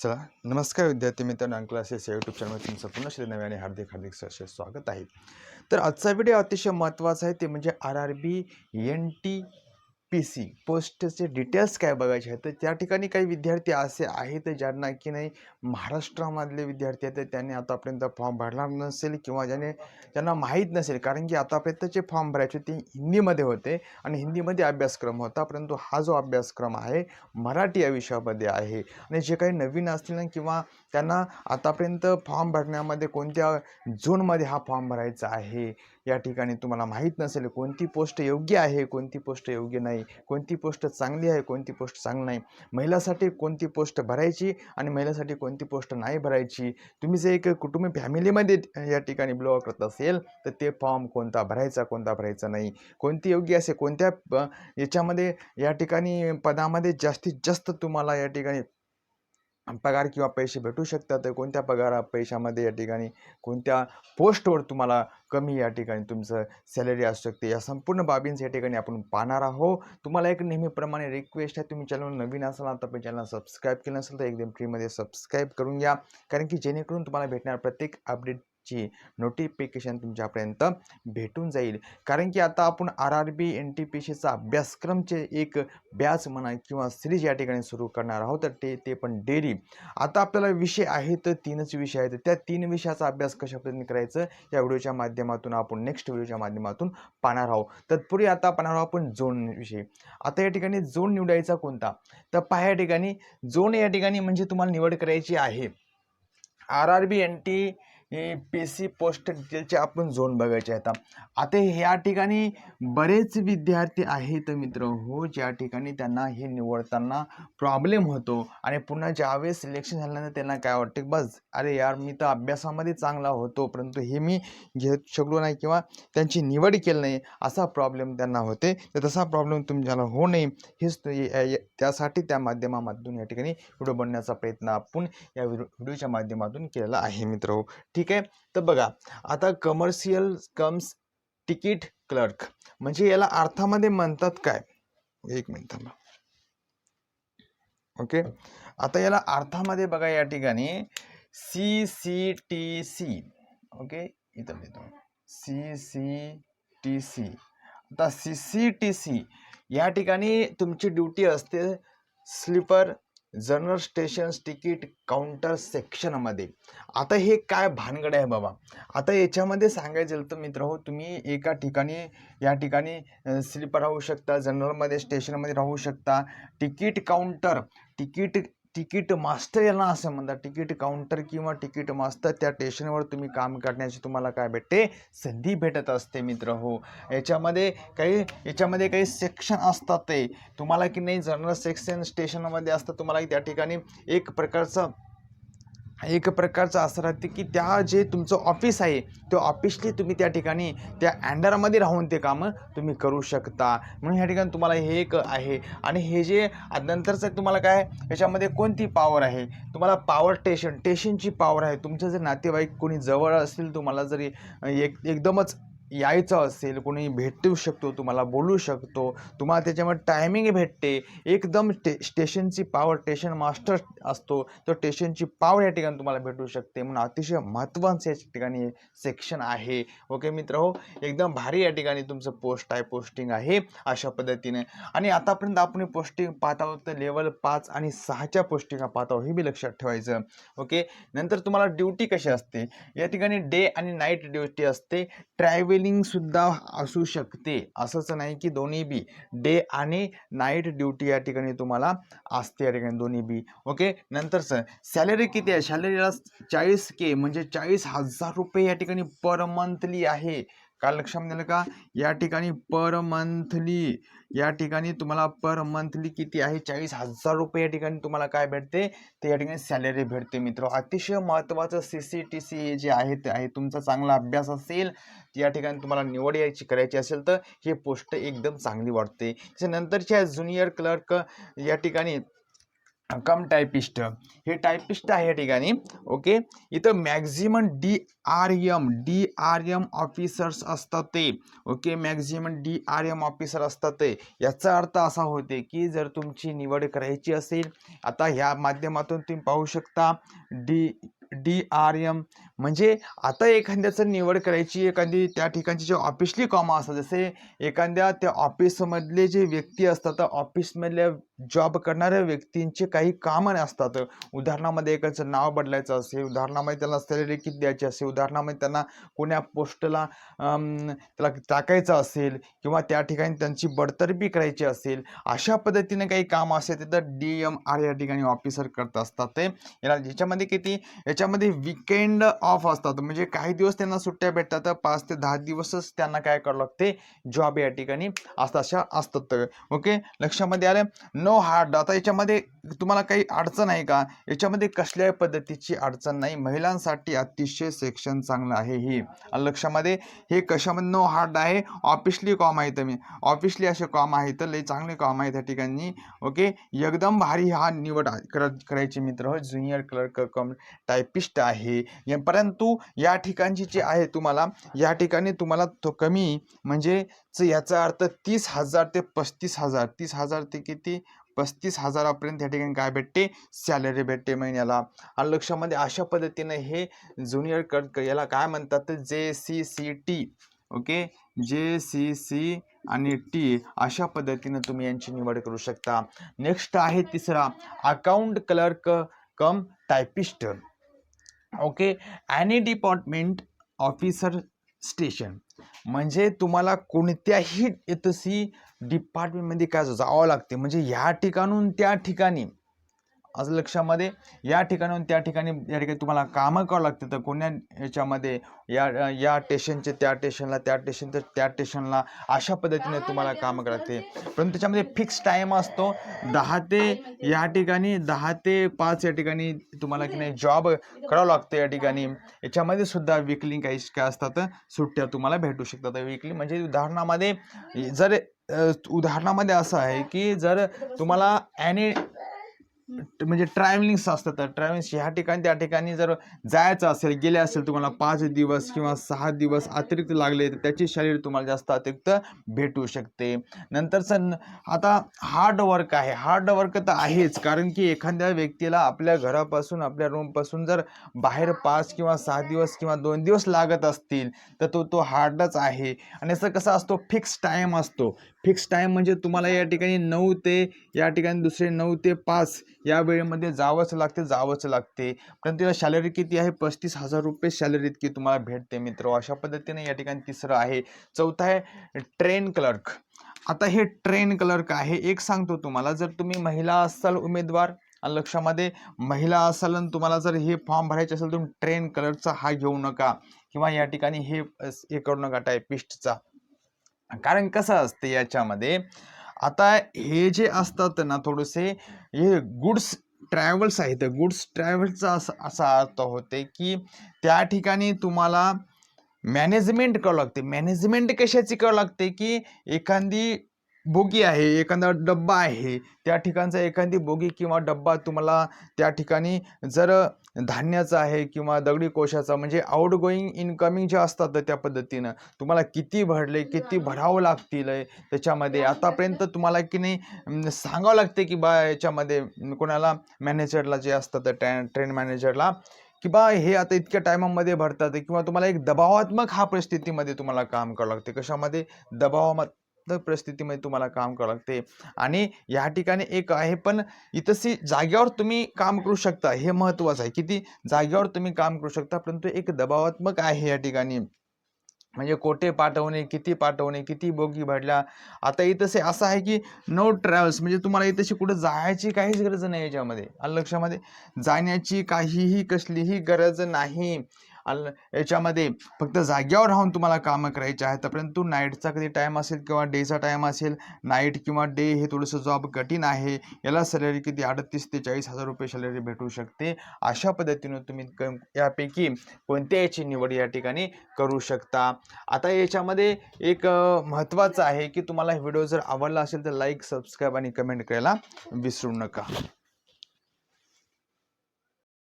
चला नमस्कार विद्यार्थी मित्रांनो अंक क्लासेस या यूट्यूब चॅनलवर तुमचं पुन्हा श्री नवे आणि हार्दिक हार्दिक सहर्ष स्वागत आहे. तर आजचा व्हिडिओ अतिशय महत्त्वाचा आहे ते म्हणजे R R B N T P C पोस्टचे details काय बघायचे आहेत? तर त्या ठिकाणी काही विद्यार्थी असे आहेत ज्यांना की नाही महाराष्ट्रामधले विद्यार्थी आहेत त्यांनी आतापर्यंत फॉर्म भरला नसेल किंवा ज्याने ज्यांना माहीत नसेल. कारण की आतापर्यंत जे फॉर्म भरायचे ते हिंदीमध्ये होते आणि हिंदीमध्ये अभ्यासक्रम होता परंतु हा जो अभ्यासक्रम आहे मराठी या विषयामध्ये आहे. आणि जे काही नवीन असतील ना किंवा त्यांना आतापर्यंत फॉर्म भरण्यामध्ये कोणत्या झोनमध्ये हा फॉर्म भरायचा आहे? या ठिकाणी तुम्हाला माहीत नसेल कोणती पोस्ट योग्य आहे कोणती पोस्ट योग्य नाही कोणती पोस्ट चांगली आहे कोणती पोस्ट चांगली नाही. महिलासाठी कोणती पोस्ट भरायची आणि महिलासाठी कोणती पोस्ट नाही भरायची? तुम्ही जर एक कुटुंब फॅमिलीमध्ये या ठिकाणी बिलॉंग करत असेल तर ते फॉर्म कोणता भरायचा कोणता भरायचा नाही. कोणती योग्य असे कोणत्या प- याच्यामध्ये या ठिकाणी पदामध्ये जास्तीत जास्त तुम्हाला या ठिकाणी पगार किंवा पैसे भेटू शकतात. तर कोणत्या पगारा पैशामध्ये या ठिकाणी कोणत्या पोस्टवर तुम्हाला कमी या ठिकाणी तुमचं सॅलरी असू शकते? या संपूर्ण बाबींचं या ठिकाणी आपण पाहणार आहोत. तुम्हाला एक नेहमीप्रमाणे रिक्वेस्ट आहे तुम्ही चॅनल नवीन असाल आता पण चॅनल सबस्क्राईब केलं नसेल तर एकदम फ्रीमध्ये सबस्क्राईब करून घ्या. कारण की जेणेकरून तुम्हाला भेटणार प्रत्येक अपडेट ची नोटिफिकेशन तुमच्यापर्यंत भेटून जाईल. कारण की आता आपण R R B N T P सीचा अभ्यासक्रमचे एक बॅच म्हणा किंवा सिरीज या ठिकाणी सुरू करणार आहोत तर ते ते पण डेली आता आपल्याला विषय आहेत तर तीनच विषय आहेत. त्या तीन विषयाचा अभ्यास कशा पद्धतीने करायचं या व्हिडिओच्या माध्यमातून आपण नेक्स्ट व्हिडिओच्या माध्यमातून पाहणार आहोत. तत्पूर्वी आता पाहणार आहोत आपण झोन विषयी. आता या ठिकाणी झोन निवडायचा कोणता? तर पहा या ठिकाणी झोन या ठिकाणी म्हणजे तुम्हाला निवड करायची आहे. R R B N T P C post डिटेलचे आपण झोन बघायचे आहेत. आता ह्या ठिकाणी बरेच विद्यार्थी आहेत मित्र. हो ज्या ठिकाणी त्यांना हे निवडताना प्रॉब्लेम होतो. आणि पुन्हा ज्यावेळेस सिलेक्शन झाल्यानंतर त्यांना काय वाटते? बस अरे यार मी तर अभ्यासामध्ये चांगला होतो परंतु हे मी घेत शकलो नाही किंवा त्यांची निवड केली नाही असा प्रॉब्लेम त्यांना होते. तर तसा प्रॉब्लेम तुमच्याला होऊ नये. हेच त्यासाठी त्या माध्यमामधून या ठिकाणी व्हिडिओ बनण्याचा प्रयत्न आपण या व्हिडिओ व्हिडिओच्या माध्यमातून केलेला आहे मित्र. हो ठीक ठीक आहे? तर बघा आता कमर्शियल कम्स तिकीट क्लर्क म्हणजे याला अर्थामध्ये म्हणतात काय? एक मिनिट थांबा. ओके? आता याला अर्थामध्ये बघा या ठिकाणी C C T C okay? इथं लिहितो. सी सी टी सी आता सी सी टी सी या ठिकाणी तुमची ड्युटी असते sleeper general station ticket counter सेक्शनमध्ये. आता हे काय भानगड आहे बाबा? आता याच्यामध्ये सांगायचं तर मित्र हो तुम्ही एका ठिकाणी या ठिकाणी स्लीपर राहू शकता जनरलमध्ये स्टेशनमध्ये राहू शकता. Ticket counter ticket ticket master यांना असं म्हणतात तिकीट काउंटर किंवा तिकीट मास्टर त्या स्टेशनवर तुम्ही काम करण्याची तुम्हाला काय भेटते? संधी भेटत असते मित्र हो. याच्यामध्ये काही याच्यामध्ये काही सेक्शन असतात ते. तुम्हाला की नाही जनरल सेक्शन स्टेशनमध्ये असतं तुम्हाला त्या ठिकाणी एक प्रकारचं एक प्रकारचं असं राहते की त्या जे तुमचं ऑफिस आहे ते ऑफिसली तुम्ही त्या ठिकाणी त्या अँडरमध्ये राहून ते कामं तुम्ही करू शकता. म्हणून ह्या ठिकाणी तुम्हाला हे एक आहे. आणि हे जे नंतरचं तुम्हाला काय याच्यामध्ये कोणती पॉवर आहे? तुम्हाला पॉवर टेशन टेशनची पॉवर आहे. तुमचं जर नातेवाईक कोणी जवळ असतील तुम्हाला जरी एक एकदमच यायचं असेल कोणी भेटू शकतो तुम्हाला बोलू शकतो तुम्हाला त्याच्यामध्ये टायमिंग भेटते. एकदम स्टे स्टेशनची पावर स्टेशन मास्टर असतो तो स्टेशनची पावर या ठिकाणी तुम्हाला भेटू शकते. म्हणून अतिशय महत्त्वाचं या ठिकाणी सेक्शन आहे. ओके मित्र हो एकदम भारी या ठिकाणी तुमचं पोस्ट आहे पोस्टिंग आहे अशा पद्धतीने. आणि आतापर्यंत आपण पोस्टिंग पाहत आहोत तर लेवल पाच आणि सहाच्या पोस्टिंगा पाहत आहोत हे बी लक्षात ठेवायचं. ओके नंतर तुम्हाला ड्युटी कशी असते? या ठिकाणी डे आणि नाईट ड्युटी असते. ट्रॅव्हल सुद्धा असू शकते. असंच नाही की दोन्ही बी. डे आणि नाईट ड्युटी या ठिकाणी तुम्हाला असते या ठिकाणी दोन्ही बी. ओके? नंतरचं सॅलरी किती आहे? सॅलरीला चाळीस के म्हणजे चाळीस हजार रुपये या ठिकाणी पर मंथली आहे. का लक्षात दिलं का? या ठिकाणी पर मंथली या ठिकाणी तुम्हाला पर मंथली किती आहे? चाळीस हजार रुपये या ठिकाणी तुम्हाला काय भेटते? ते या ठिकाणी सॅलरी भेटते मित्र. अतिशय महत्त्वाचं सी सी टी सी जे आहे ते आहे. तुमचा चांगला अभ्यास असेल या ठिकाणी तुम्हाला निवड यायची करायची असेल तर हे पोस्ट एकदम चांगली वाटते. त्याच्यानंतरच्या ज्युनियर क्लर्क या ठिकाणी कम टायपिस्ट हे टायपिस्ट आहे या ठिकाणी. ओके? इथं maximum D R M D R M officers असतात ते. Okay? Maximum D R M officer असतात ते. याचा अर्थ असा होते की जर तुमची निवड करायची असेल आता ह्या माध्यमातून तुम्ही पाहू शकता डी डी आर एम म्हणजे आता एखाद्याचं निवड करायची एखादी त्या ठिकाणची जे ऑफिसली कामं असतात जसे एखाद्या त्या ऑफिसमधले जे व्यक्ती असतात ऑफिसमधल्या जॉब करणाऱ्या व्यक्तींचे काही कामं असतात. उदाहरणामध्ये एकाचं नाव बदलायचं असेल उदाहरणामध्ये त्याला सॅलरी किती द्यायची असेल उदाहरणामध्ये त्यांना कोण्या पोस्टला त्याला टाकायचं असेल किंवा त्या ठिकाणी त्यांची बडतर्फी करायची असेल अशा पद्धतीने काही काम असेल तिथं डी एम आर या ठिकाणी ऑफिसर करत असतात ते. याला याच्यामध्ये किती? याच्यामध्ये विकेंड ऑफ असतात. म्हणजे काही दिवस त्यांना सुट्ट्या भेटतात पाच ते दहा दिवसच त्यांना काय करावं लागते? जॉब या ठिकाणी असतात अशा असतात. ओके लक्षामध्ये आलं? नो हार्ड आता याच्यामध्ये तुम्हाला काही अडचण आहे का? याच्यामध्ये कसल्याही पद्धतीची अडचण नाही. महिलांसाठी अतिशय सेक्शन चांगलं आहे हे. लक्षामध्ये हे कशामध्ये नो हार्ड आहे? ऑफिसली कॉम आहे तुम्ही. ऑफिसली असे कॉम आहे तर लई चांगले कॉम आहे त्या ठिकाणी. ओके एकदम भारी हा निवड आ- करायचे मित्र. हो ज्युनियर क्लर्क कम टायपिस्ट आहे. परंतु या ठिकाणची जी आहे तुम्हाला या ठिकाणी तुम्हाला तो कमी म्हणजे याचा अर्थ तीस हजार ते पस्तीस हजार. तीस हजार ते किती? पस्तीस हजारापर्यंत या ठिकाणी काय भेटते? सॅलरी भेटते महिन्याला. आणि लक्षामध्ये अशा पद्धतीने हे ज्युनियर कट याला काय म्हणतात? J C C T. Okay? J C C आणि टी अशा पद्धतीने तुम्ही यांची निवड करू शकता. नेक्स्ट आहे तिसरा. Account clerk cum typist. Okay? Any department officer station म्हणजे तुम्हाला कोणत्याही एतसी डिपार्टमेंटमध्ये काय जावं लागते. म्हणजे ह्या ठिकाणून त्या ठिकाणी. असं लक्षामध्ये या ठिकाणाहून त्या ठिकाणी या ठिकाणी तुम्हाला कामं करावं लागते. तर कोण्या याच्यामध्ये या या स्टेशनचे त्या स्टेशनला त्या स्टेशन तर त्या स्टेशनला अशा पद्धतीने तुम्हाला कामं करावं लागते. परंतु त्याच्यामध्ये फिक्स टाईम असतो. दहा ते या ठिकाणी दहा ते पाच या ठिकाणी तुम्हाला की नाही जॉब करावं लागतं या ठिकाणी. याच्यामध्ये सुद्धा विकली काही काय असतात सुट्ट्या तुम्हाला भेटू शकतात. विकली म्हणजे उदाहरणामध्ये जर उदाहरणामध्ये असं आहे की जर तुम्हाला ॲनी म्हणजे ट्रॅव्हलिंग्स असतात. तर ट्रॅव्हलिंग्स ह्या ठिकाणी त्या ठिकाणी जर जायचं असेल गेले असेल तुम्हाला पाच दिवस किंवा सहा दिवस अतिरिक्त लागले तर त्याची शरीर तुम्हाला जास्त अतिरिक्त भेटू शकते. नंतरचं न- आता हार्ड वर्क आहे. हार्ड वर्क तर आहेच. कारण की एखाद्या व्यक्तीला आपल्या घरापासून आपल्या रूमपासून जर बाहेर पाच किंवा सहा दिवस किंवा दोन दिवस लागत असतील तर तो तो हार्डच आहे. आणि असं कसं असतो फिक्स टाईम असतो. फिक्स टाईम म्हणजे तुम्हाला या ठिकाणी नऊ ते या ठिकाणी दुसरे नऊ ते पाच या वेळेमध्ये जावंच लागते जावंच लागते. पण तिला सॅलरी किती आहे? पस्तीस हजार रुपये सॅलरी इतकी तुम्हाला भेटते मित्र. अशा पद्धतीने या ठिकाणी तिसरं आहे. चौथं आहे ट्रेन क्लर्क आता हे ट्रेन क्लर्क आहे. एक सांगतो तुम्हाला जर तुम्ही महिला असाल उमेदवार लक्षामध्ये महिला असाल आणि तुम्हाला जर हे फॉर्म भरायचे असेल तर तुम्ही ट्रेन कलरचा हा घेऊ नका. किंवा या ठिकाणी हे हे करू नका टायपिस्टचा कारण कसं असते याच्यामध्ये आता हे जे असतात ना थोडेसे हे गुड्स ट्रॅव्हल्स आहेत. गुड्स ट्रॅव्हल्सचा असा असा अर्थ होते की त्या ठिकाणी तुम्हाला मॅनेजमेंट करावं लागते. मॅनेजमेंट कशाची करावं लागते की एखादी बोगी आहे एखादा डब्बा आहे त्या ठिकाणचा एखादी बोगी किंवा डब्बा तुम्हाला त्या ठिकाणी जर धान्याचा आहे किंवा दगडी कोशाचा म्हणजे आउटगोईंग इनकमिंग जे असतात त्या पद्धतीनं तुम्हाला किती भरले किती भरावं लागतील त्याच्यामध्ये आतापर्यंत तुम्हाला की नाही सांगावं लागते की बा याच्यामध्ये कोणाला मॅनेजरला जे असतात ट्रेन ट्रेन मॅनेजरला की बा हे आता इतक्या टायमामध्ये भरतात किंवा तुम्हाला एक दबावात्मक हा परिस्थितीमध्ये तुम्हाला काम करावं लागते कशामध्ये? परिस्थितीमध्ये तुम्हाला काम करावं लागते. आणि या ठिकाणी एक आहे पण इतसी जागेवर तुम्ही काम करू शकता हे महत्त्वाचं आहे. किती जागेवर तुम्ही काम करू शकता परंतु एक दबावात्मक आहे या ठिकाणी. म्हणजे कोठे पाठवणे किती पाठवणे किती बोगी भरल्या. आता इथंसे असं आहे की नो ट्रॅव्हल्स म्हणजे तुम्हाला इथंशी कुठं जायची काहीच गरज नाही याच्यामध्ये. लक्षामध्ये? जाण्याची काहीही कसलीही गरज नाही. आलं याच्यामध्ये फक्त जाग्यावर राहून तुम्हाला कामं करायची आहेत. परंतु नाईटचा कधी टाईम असेल किंवा डेचा टाईम असेल नाईट किंवा डे हे थोडंसं जॉब कठीण आहे. याला सॅलरी किती? अडतीस ते चाळीस हजार रुपये सॅलरी भेटू शकते. अशा पद्धतीनं तुम्ही क यापैकी कोणत्या याची निवड या ठिकाणी करू शकता. आता याच्यामध्ये एक महत्त्वाचं आहे की तुम्हाला व्हिडिओ जर आवडला असेल तर लाईक सबस्क्राईब आणि कमेंट करायला विसरू नका.